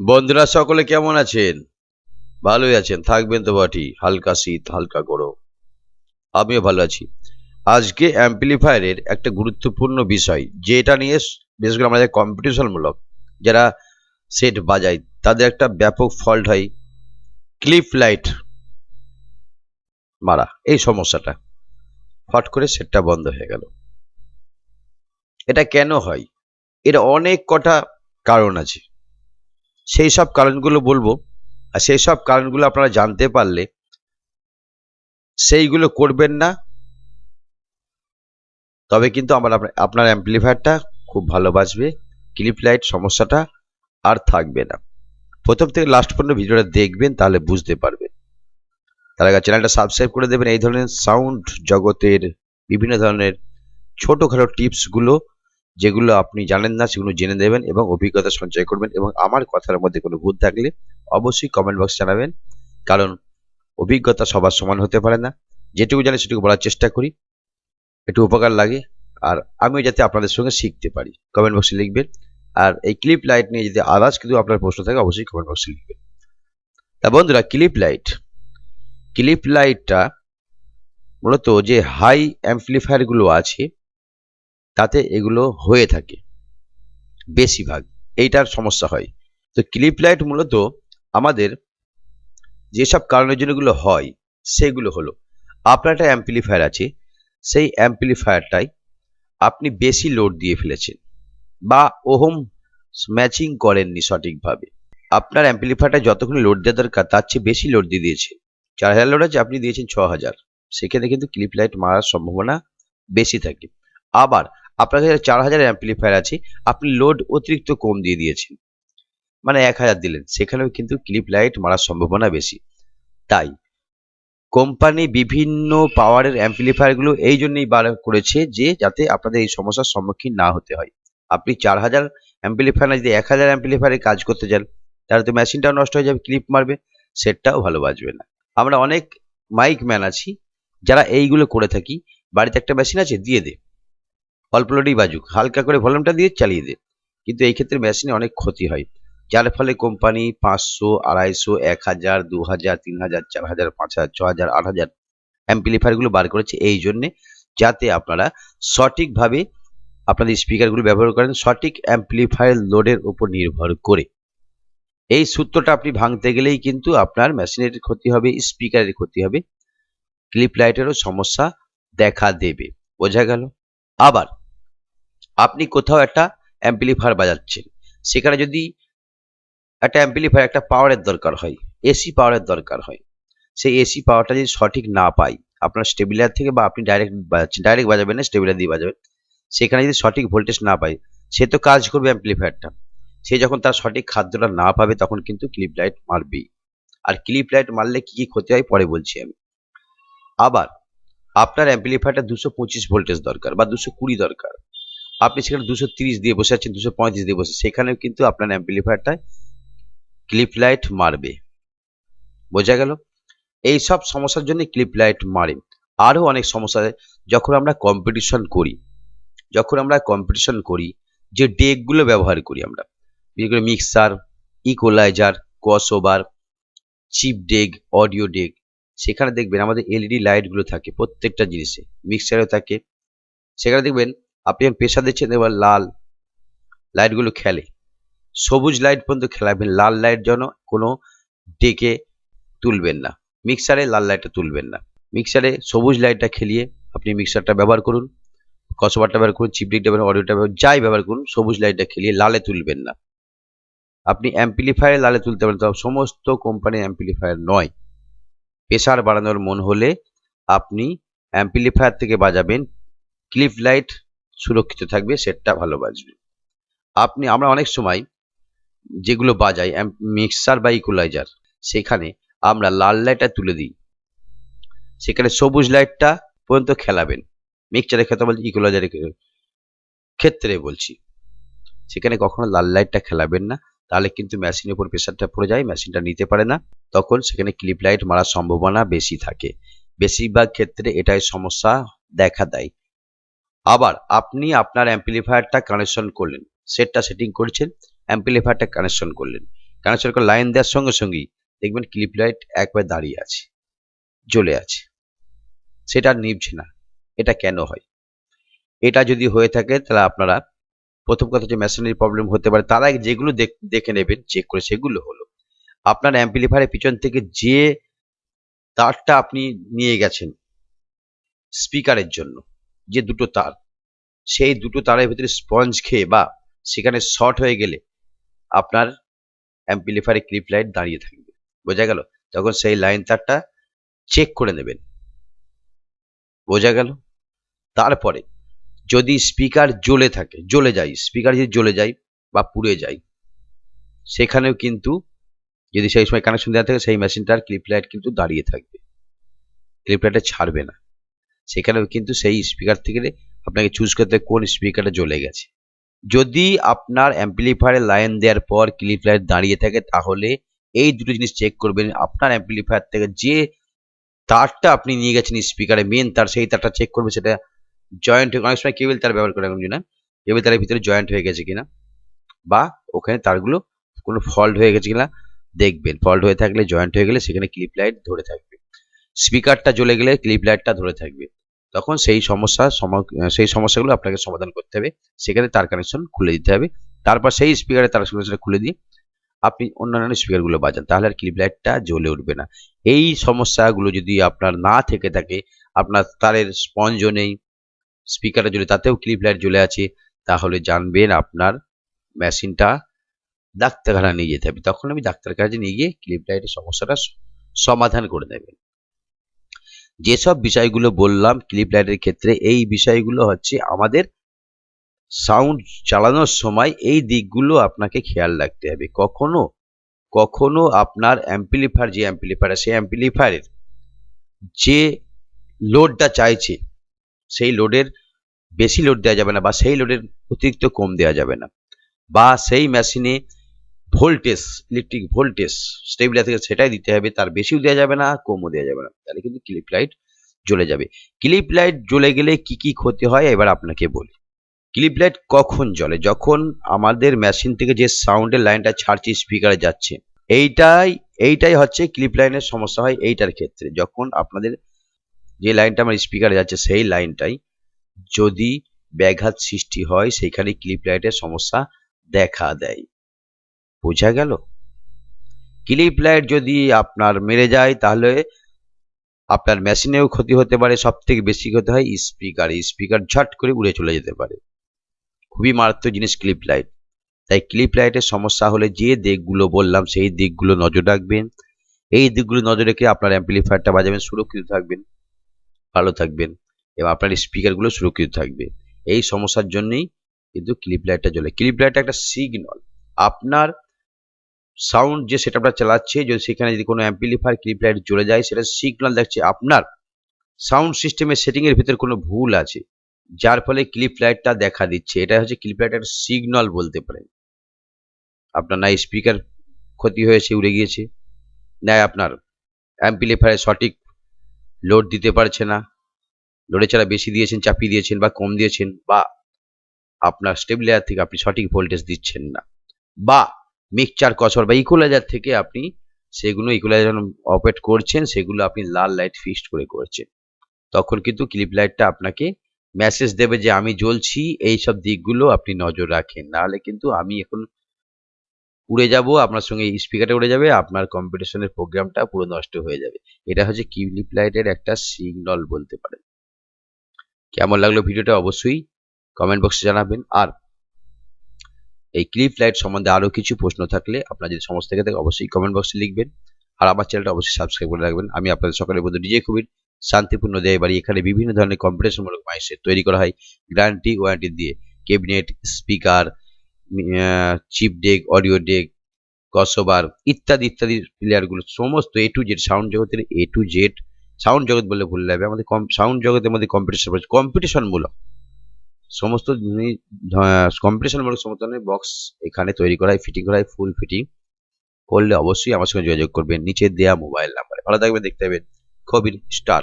বন্ধুরা, সকলে কেমন আছেন? ভালোই আছেন। থাকবেন তো বটি, হালকা শীত, হালকা গরম। আমিও ভালো আছি। আজকে অ্যাম্পলিফায়ারের একটা গুরুত্বপূর্ণ বিষয়, যেটা নিয়ে বিশেষ করে আমাদের কম্পিটিশনমূলক যারা সেট বাজায়, তাদের একটা ব্যাপক ফল্ট হয় ক্লিপ লাইট মারা। এই সমস্যাটা ফট করে সেটটা বন্ধ হয়ে গেল। এটা কেন হয়? এর অনেক কটা কারণ আছে। সেই সব কারণগুলো বলব। আর সেই সব কারণগুলো আপনারা জানতে পারলে সেইগুলো করবেন না। তবে কিন্তু আমার আপনা- আপনার অ্যাম্পলিফায়ারটা খুব ভালো বাজবে ক্লিপ লাইট সমস্যাটা আর থাকবে না। প্রথম থেকে লাস্ট পর্যন্ত ভিডিওটা দেখবেন, তাহলে বুঝতে পারবেন। তার আগে চ্যানেলটা সাবস্ক্রাইব করে দেবেন। এই ধরনের সাউন্ড জগতের বিভিন্ন ধরনের ছোটোখাটো টিপসগুলো যেগুলো আপনি জানেন না, সেগুলো জেনে নেবেন এবং অভিজ্ঞতা সঞ্চয় করবেন এবং আমার কথার মধ্যে কোনো ভুল থাকলে অবশ্যই কমেন্ট বক্স জানাবেন। কারণ অভিজ্ঞতা সবার সমান হতে পারে না। যেটুকু জানি সেটুকু বলার চেষ্টা করি। একটু উপকার লাগে। আর আমিও যাতে আপনাদের সঙ্গে শিখতে পারি। কমেন্ট বক্সে লিখবেন। আর এই ক্লিপ লাইট নিয়ে যদি আদার্স কিন্তু আপনার প্রশ্ন থাকে, অবশ্যই কমেন্ট বক্সে লিখবেন। তা বন্ধুরা ক্লিপ লাইট ক্লিপ লাইটটা মূলত যে হাই অ্যাম্পলিফায়ারগুলো আছে তাতে এগুলো হয়ে থাকে। বেশিরভাগ এইটার সমস্যা হয়। তো ক্লিপ লাইট মূলত আমাদের যেসব কারণের জন্য এগুলো হয়, সেগুলো হলো, আপনার একটা অ্যাম্পলিফায়ার আছে, সেই অ্যাম্পলিফায়ারটাই আপনি বেশি লোড দিয়ে ফেলেছেন বা ওহম ম্যাচিং করেননি সঠিকভাবে। আপনার অ্যাম্পলিফায়ারটা যতক্ষণ লোড দেওয়া দরকার, তার চেয়ে বেশি লোড দিয়ে দিয়েছেন চার হাজার লোড আছে, আপনি দিয়েছেন ছ হাজার। সেখানে কিন্তু ক্লিপ লাইট মারার সম্ভাবনা বেশি থাকে। আবার আপনার কাছে চার হাজার অ্যাম্পলিফায়ার আছে, আপনি লোড অতিরিক্ত কম দিয়ে দিয়েছেন। মানে এক হাজার দিলেন, সেখানেও কিন্তু ক্লিপ লাইট মারার সম্ভাবনা বেশি। তাই কোম্পানি বিভিন্ন পাওয়ারের অ্যাম্পলিফায়ারগুলো এই জন্যই বার করেছে যে, যাতে আপনাদের এই সমস্যার সম্মুখীন না হতে হয়। আপনি চার হাজার অ্যাম্পলিফায়ার যদি এক হাজার অ্যাম্পলিফায়ারে কাজ করতে যান, তাহলে তো মেশিনটাও নষ্ট হয়ে যাবে ক্লিপ মারবে সেটটাও ভালো বাজবে না। আমরা অনেক মাইক ম্যান আছি, যারা এইগুলো করে থাকি, বাড়িতে একটা মেশিন আছে, দিয়ে দে। অল্প লোডেই বাজুক। হালকা করে ভলিউমটা দিয়ে চালিয়ে দে। কিন্তু এই ক্ষেত্রে মেশিনে অনেক ক্ষতি হয়। যার ফলে কোম্পানি পাঁচশো, আড়াইশো, এক হাজার, দু হাজার, তিন হাজার, চার হাজার, পাঁচ হাজার, ছ হাজার, আট হাজার অ্যাম্পলিফায়ারগুলো বার করেছে এই জন্যে, যাতে আপনারা সঠিকভাবে আপনাদের স্পিকারগুলো ব্যবহার করেন, সঠিক অ্যাম্পলিফায়ার লোডের উপর নির্ভর করে। এই সূত্রটা আপনি ভাঙতে গেলেই কিন্তু আপনার মেশিনের ক্ষতি হবে, স্পিকারের ক্ষতি হবে, ক্লিপ লাইটেরও সমস্যা দেখা দেবে। বোঝা গেল? আবার আপনি কোথাও একটা অ্যাম্পলিফায়ার বাজাচ্ছেন। সেখানে যদি একটা অ্যাম্পলিফায়ার একটা পাওয়ারের দরকার হয় এসি পাওয়ারের দরকার হয়, সেই এসি পাওয়ারটা যদি সঠিক না পাই, আপনার স্টেবিলার থেকে বা আপনি ডাইরেক্ট বাজাচ্ছেন ডাইরেক্ট বাজাবেন না স্টেবিলার দিয়ে বাজাবেন। সেখানে যদি সঠিক ভোল্টেজ না পাই, সে তো কাজ করবে অ্যাম্পলিফায়ারটা সে যখন তার সঠিক খাদ্যটা না পাবে, তখন কিন্তু ক্লিপ লাইট মারবেই। আর ক্লিপ লাইট মারলে কি কি ক্ষতি হয়, পরে বলছি আমি। আবার, আপনার অ্যাম্পলিফায়ারটা দুশো পঁচিশ ভোল্টেজ দরকার বা দুশো কুড়ি দরকার। আপনি সেখানে দুশো তিরিশ দিয়ে বসে আছেন, দুশো পঁয়ত্রিশ দিয়ে বসে সেখানেও কিন্তু আপনার অ্যাম্পলিফায়ারটায় ক্লিপ লাইট মারবে। বোঝা গেল? এই সব সমস্যার জন্য ক্লিপ লাইট মারে। আরও অনেক সমস্যা। যখন আমরা কম্পিটিশন করি, যখন আমরা কম্পিটিশন করি, যে ডেকগুলো ব্যবহার করি আমরা, বিশেষ করে mixer equalizer crossover chip deck audio deck সেখানে দেখবেন আমাদের এলইডি লাইটগুলো থাকে প্রত্যেকটা জিনিসে। মিক্সারেও থাকে। সেখানে দেখবেন আপনি প্রেশার দিচ্ছেন, এবার লাল লাইটগুলো খেলে। সবুজ লাইট পর্যন্ত খেলাবেন লাল লাইট যেন কোনো ডেকে তুলবেন না। মিক্সারে লাল লাইটটা তুলবেন না। মিক্সারে সবুজ লাইটটা খেলিয়ে আপনি মিক্সারটা ব্যবহার করুন। কসবারটা ব্যবহার করুন চিপডিকটা ব্যবহার অডিওটা ব্যবহার যাই ব্যবহার করুন, সবুজ লাইটটা খেলিয়ে লালে তুলবেন না। আপনি অ্যাম্পলিফায়ারে লালে তুলতে পারেন। তবে সমস্ত কোম্পানির অ্যাম্পলিফায়ার নয়। প্রেশার বাড়ানোর মন হলে আপনি অ্যাম্পলিফায়ার থেকে বাজাবেন। ক্লিপ লাইট সুরক্ষিত থাকবে, সেটটা ভালো বাজবে। আপনি, আমরা অনেক সময় যেগুলো বাজাই মিক্সার বা ইকুলাইজার সেখানে আমরা লাল লাইটটা তুলে দিই। সেখানে সবুজ লাইটটা পর্যন্ত খেলাবেন। মিক্সচারের ক্ষেত্রে বলছি ইকুলাইজারের ক্ষেত্রে বলছি, সেখানে কখনো লাল লাইটটা খেলাবেন না, তাহলে কিন্তু মেশিনের উপর প্রেশারটা পড়ে যায় মেশিনটা নিতে পারে না। তখন সেখানে ক্লিপ লাইট মারার সম্ভাবনা বেশি থাকে। বেশিরভাগ ক্ষেত্রে এটাই সমস্যা দেখা দেয়। আবার আপনি আপনার অ্যাম্পলিফায়ারটা কানেকশন করলেন। সেটটা সেটিং করছেন, অ্যাম্পলিফায়ারটা কানেকশন করলেন। কানেকশন করে লাইন দেওয়ার সঙ্গে সঙ্গেই দেখবেন ক্লিপ লাইট একবার দাঁড়িয়ে আছে, জ্বলে আছে। সেটা নিভছে না, এটা কেন হয়? এটা যদি হয়ে থাকে তাহলে আপনারা, প্রথম কথা যে মেশিনারি প্রবলেম হতে পারে, তার যেগুলো দেখে নেবেন চেক করে সেগুলো হলো। আপনার অ্যাম্পলিফায়ারের পিছন থেকে যে তারটা আপনি নিয়ে গেছেন স্পিকারের জন্য যে দুটো তার, সেই দুটো তারের ভিতরে স্পঞ্জ খেয়ে বা সেখানে শর্ট হয়ে গেলে আপনার অ্যাম্পলিফায়ারের ক্লিপ লাইট দাঁড়িয়ে থাকবে। বোঝা গেল? তখন সেই লাইন তারটা চেক করে নেবেন। বোঝা গেল? তারপরে যদি স্পিকার জ্বলে থাকে, জ্বলে যায় স্পিকার যদি জ্বলে যায় বা পুড়ে যায়, সেখানেও কিন্তু যদি সেই সময় কানেকশন দেওয়া থাকে, সেই মেশিনটার ক্লিপ লাইট কিন্তু দাঁড়িয়ে থাকবে। ক্লিপ লাইটটা ছাড়বে না। সেখানেও কিন্তু সেই স্পিকার থেকে আপনাকে চুজ করতে কোন স্পিকারটা জ্বলে গেছে। যদি আপনার অ্যাম্পলিফায়ারে লাইন দেওয়ার পর ক্লিপ লাইট দাঁড়িয়ে থাকে, তাহলে এই দুটো জিনিস চেক করবেন। আপনার অ্যাম্পলিফায়ার থেকে যে তারটা আপনি নিয়ে গেছেন স্পিকারে মেন তার, সেই তারটা চেক করবে সেটা জয়েন্ট অনেক সময় কেবল তার ব্যবহার করে না কেবল তারের ভিতরে জয়েন্ট হয়ে গেছে কিনা, বা ওখানে তারগুলো কোনো ফল্ট হয়ে গেছে কিনা দেখবেন। ফল্ট হয়ে থাকলে জয়েন্ট হয়ে গেলে সেখানে ক্লিপ লাইট ধরে থাকবে। স্পিকারটা জ্বলে গেলে ক্লিপ লাইটটা ধরে থাকবে। তখন সেই সমস্যা সম- সেই সমস্যাগুলো আপনাকে সমাধান করতে হবে। সেখানে তার কানেকশন খুলে দিতে হবে। তারপর সেই স্পিকারে তার কানেকশন খুলে দিয়ে আপনি অন্যান্য স্পিকারগুলো বাজান। তাহলে আর ক্লিপ লাইটটা জ্বলে উঠবে না। এই সমস্যাগুলো যদি আপনার না থেকে থাকে, আপনার তারের স্পঞ্জও নেই স্পিকারে জ্বলে, তাতেও ক্লিপ লাইট জ্বলে আছে, তাহলে জানবেন আপনার মেশিনটা ডাক্তারখানা নিয়ে যেতে হবে। তখন আমি ডাক্তারের কাছে নিয়ে গিয়ে ক্লিপ লাইটের সমস্যাটা সমাধান করে দেবেন। যেসব বিষয়গুলো বললাম ক্লিপ লাইটের ক্ষেত্রে, এই বিষয়গুলো হচ্ছে আমাদের সাউন্ড চালানোর সময় এই দিকগুলো আপনাকে খেয়াল রাখতে হবে। কখনো কখনো আপনার অ্যাম্পলিফায়ার যে অ্যাম্পলিফায়ার সেই অ্যাম্পলিফায়ারের যে লোডটা চাইছে, সেই লোডের বেশি লোড দেওয়া যাবে না বা সেই লোডের অতিরিক্ত কম দেওয়া যাবে না। বা সেই মেশিনে ভোল্টেজ ইলেকট্রিক ভোল্টেজ স্টেবিলার থেকে সেটাই দিতে হবে, তার বেশিও দেওয়া যাবে না, কমও দেওয়া যাবে না। তাহলে কিন্তু ক্লিপ লাইট জ্বলে যাবে। ক্লিপ লাইট জ্বলে গেলে কি কি ক্ষতি হয়? এবার আপনাকে বলি। ক্লিপ লাইট কখন জ্বলে? যখন আমাদের মেশিন থেকে যে সাউন্ডের লাইনটা ছাড়ছে স্পিকারে যাচ্ছে, এইটাই এইটাই হচ্ছে ক্লিপ লাইনের সমস্যা হয় এইটার ক্ষেত্রে। যখন আপনাদের যে লাইনটা আমার স্পিকারে যাচ্ছে, সেই লাইনটাই যদি ব্যাঘাত সৃষ্টি হয় সেখানে ক্লিপ লাইটের সমস্যা দেখা দেয়। বোঝা গেল? ক্লিপ লাইট যদি আপনার মেরে যায়, তাহলে আপনার মেশিনেও ক্ষতি হতে পারে সব থেকে বেশি ক্ষতি হয় স্পিকার। স্পিকার ঝট করে উড়ে চলে যেতে পারে। খুবই মারাত্মক জিনিস ক্লিপ লাইট। তাই ক্লিপ লাইটের সমস্যা হলে যে দিকগুলো বললাম, সেই দিকগুলো নজর রাখবেন। এই দিকগুলো নজর রেখে আপনার অ্যাম্পলিফায়ারটা বাজাবেন, সুরক্ষিত থাকবেন, ভালো থাকবেন এবং আপনার স্পিকারগুলো সুরক্ষিত থাকবে। এই সমস্যার জন্যই কিন্তু ক্লিপ লাইটটা জ্বলে। ক্লিপ লাইটটা একটা সিগন্যাল আপনার সাউন্ড যে সেটআপটা চালাচ্ছে, যদি সেখানে যদি কোনো অ্যাম্পলিফায়ার ক্লিপ লাইট জ্বলে যায়, সেটা সিগন্যাল দেখছে আপনার সাউন্ড সিস্টেমের সেটিং এর ভিতরে কোনো ভুল আছে, যার ফলে ক্লিপ লাইটটা দেখা দিচ্ছে। এটা হচ্ছে ক্লিপ লাইটের সিগন্যাল বলতে পারেন। আপনার না স্পিকার ক্ষতি হয়েছে, উড়ে গিয়েছে, না আপনার অ্যাম্পলিফায়ার সঠিক লোড দিতে পারছে না। লোডের ছাড়া বেশি দিয়েছেন, চাপিয়ে দিয়েছেন বা কম দিয়েছেন, বা আপনার স্টেবিলাইজার থেকে আপনি সঠিক ভোল্টেজ দিচ্ছেন না। বা মিক্সচার কসর বা ইকুয়ালাইজার থেকে আপনি সেগুলো ইকুয়ালাইজার অপারেট করছেন, সেগুলো আপনি লাল লাইট ফিক্সড করে করছেন। তখন কিন্তু ক্লিপ লাইটটা আপনাকে মেসেজ দেবে যে আমি জ্বলছি, এই সব দিকগুলো আপনি নজর রাখেন। নাহলে কিন্তু আমি এখন উড়ে যাব, আপনার সঙ্গে স্পিকারটা উড়ে যাবে, আপনার কম্পিটিশনের প্রোগ্রামটা পুরো নষ্ট হয়ে যাবে। এটা হচ্ছে ক্লিপ লাইটের একটা সিগন্যাল বলতে পারেন। কেমন লাগল ভিডিওটা অবশ্যই কমেন্ট বক্সে জানাবেন। আর এই ক্লিপ লাইট সম্বন্ধে আরও কিছু প্রশ্ন থাকলে আপনার যদি সমস্ত থেকে থাকে অবশ্যই কমেন্ট বক্সে লিখবেন। আর আমার চ্যানেলটা অবশ্যই সাবস্ক্রাইব করে রাখবেন। আমি আপনাদের সকলের বন্ধু ডিজে খুবই শান্তিপূর্ণ দেয় বাড়ি। এখানে বিভিন্ন ধরনের কম্পিটিশনমূলক মাইসেট তৈরি করা হয় গ্যারান্টি ওয়ারেন্টি দিয়ে। Cabinet speaker chip deck audio deck কসোবার ইত্যাদি ইত্যাদি প্লেয়ারগুলো সমস্ত এ টু জেড সাউন্ড জগতের এ টু জেড সাউন্ড জগৎ বললে ভুল লাগবে আমাদের কম সাউন্ড জগতের মধ্যে কম্পিটিশন কম্পিটিশনমূলক সমস্ত কম্পিটিশনমূলক সমস্ত ধরনের বক্স এখানে তৈরি করা হয় ফিটিং করা হয় ফুল ফিটিং করলে অবশ্যই আমার সঙ্গে যোগাযোগ করবেন। নিচে দেয়া মোবাইল নাম্বারে ভালো থাকবেন, দেখতে পাবেন কবির স্টার